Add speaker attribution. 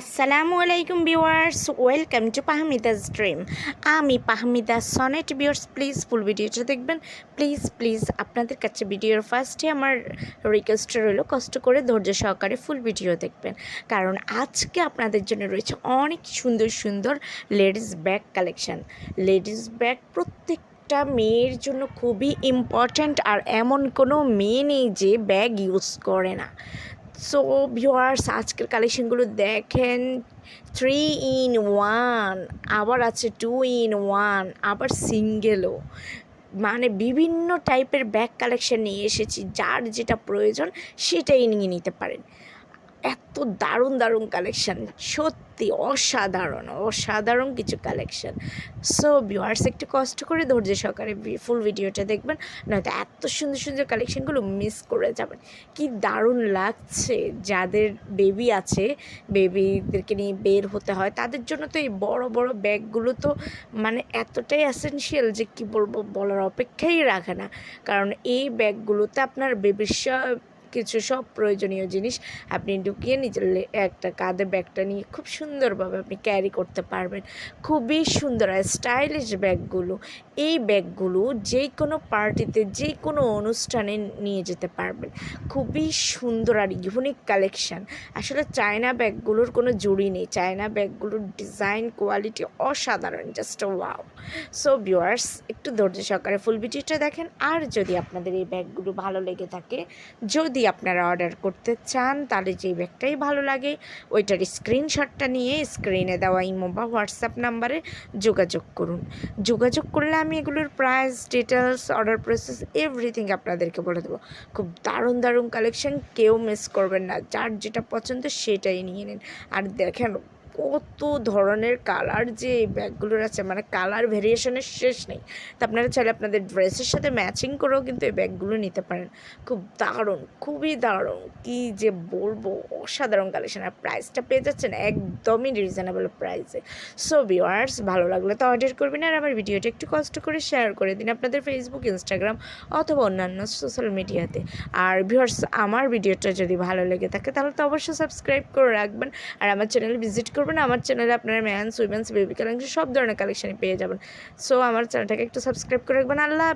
Speaker 1: আসসালামু আলাইকুম viewers welcome to Pahmida's dream আমি Pahmida Sonet viewers please full ভিডিওটা দেখবেন। প্লিজ প্লিজ আপনাদের কাছে ভিডিওর ফার্স্টে আমার রিকোয়েস্ট রইল, কষ্ট করে ধৈর্য সহকারে ফুল ভিডিও দেখবেন। কারণ আজকে আপনাদের জন্য রয়েছে অনেক সুন্দর সুন্দর ladies bag collection ladies bag প্রত্যেক একটা মেয়ের জন্য খুবই ইম্পর্ট্যান্ট আর এমন কোনো মেয়ে নেই যে ব্যাগ ইউজ করে না। সো ভিওয়ার্স আজকের কালেকশনগুলো দেখেন থ্রি ইন ওয়ান আবার আছে টু ইন ওয়ান আবার সিঙ্গেলও মানে বিভিন্ন টাইপের ব্যাগ কালেকশন নিয়ে এসেছি, যার যেটা প্রয়োজন, সেটাই নিয়ে নিতে পারেন। এত দারুণ দারুণ কালেকশান সত্যি অসাধারণ অসাধারণ কিছু কালেকশান সো ভিউয়ার্স একটু কষ্ট করে ধৈর্য সহকারে ফুল ভিডিওটা দেখবেন, নয়তো এত সুন্দর সুন্দর কালেকশনগুলো মিস করে যাবেন। কি দারুণ লাগছে যাদের বেবি আছে বেবিদেরকে নিয়ে বের হতে হয়, তাদের জন্য তো এই বড় বড় ব্যাগগুলো তো মানে এতটাই অ্যাসেনশিয়াল যে কি বলব, বলার অপেক্ষাই রাখে না। কারণ এই ব্যাগগুলোতে আপনার বেবির কিছু সব প্রয়োজনীয় জিনিস আপনি ঢুকিয়ে নিজের একটা কাঁধে ব্যাগটা নিয়ে খুব সুন্দরভাবে আপনি ক্যারি করতে পারবেন। খুবই সুন্দর আর স্টাইলিশ ব্যাগগুলো। এই ব্যাগগুলো যে কোনো পার্টিতে যে কোনো অনুষ্ঠানে নিয়ে যেতে পারবেন। খুবই সুন্দর আর ইউনিক কালেকশান আসলে চায়না ব্যাগগুলোর কোনো জুড়ি নেই। চায়না ব্যাগগুলোর ডিজাইন কোয়ালিটি অসাধারণ জাস্ট ওয়াও সো ভিউয়ার্স একটু ধৈর্য সহকারে ফুল ভিডিওটা দেখেন। আর যদি আপনাদের এই ব্যাগগুলো ভালো লেগে থাকে, যদি আপনারা অর্ডার করতে চান, তাহলে যেই ব্যাগটাই ভালো লাগে, ওইটার স্ক্রিনশটটা নিয়ে স্ক্রিনে দেওয়া ইমো বা হোয়াটসঅ্যাপ নাম্বারে যোগাযোগ করুন। যোগাযোগ করলে আমি এগুলোর price details order process everything আপনাদেরকে বলে দেবো। খুব দারুণ দারুণ কালেকশন কেউ মিস করবেন না। যার যেটা পছন্দ সেটাই নিয়ে নিন। আর দেখেন কত ধরনের কালার যে ব্যাগগুলোর আছে মানে কালার ভেরিয়েশনের শেষ নেই। তো আপনারা চাইলে আপনাদের ড্রেসের সাথে ম্যাচিং করেও কিন্তু এই ব্যাগগুলো নিতে পারেন। খুব দারুণ, খুবই দারুণ। কি যে বলব, অসাধারণ কালেকশন আর প্রাইসটা পেয়ে যাচ্ছেন একদমই রিজনেবল প্রাইসে সো ভিওয়ার্স ভালো লাগলে তো অর্ডার করবেন আর আমার ভিডিওটা একটু কষ্ট করে শেয়ার করে দিন আপনাদের ফেসবুক ইনস্টাগ্রাম অথবা অন্যান্য সোশ্যাল মিডিয়াতে আর ভিউয়ার্স আমার ভিডিওটা যদি ভালো লেগে থাকে তাহলে তো অবশ্যই সাবস্ক্রাইব করে রাখবেন। আর আমার চ্যানেলে ভিজিট করবেন আমার চ্যানেলে আপনারা ম্যানস উইমেন্স বেবি কালেকশন সব ধরনের কালেকশনই পেয়ে যাবেন। সো আমার চ্যানেলটাকে একটু সাবস্ক্রাইব করে রাখবেন। আল্লাহ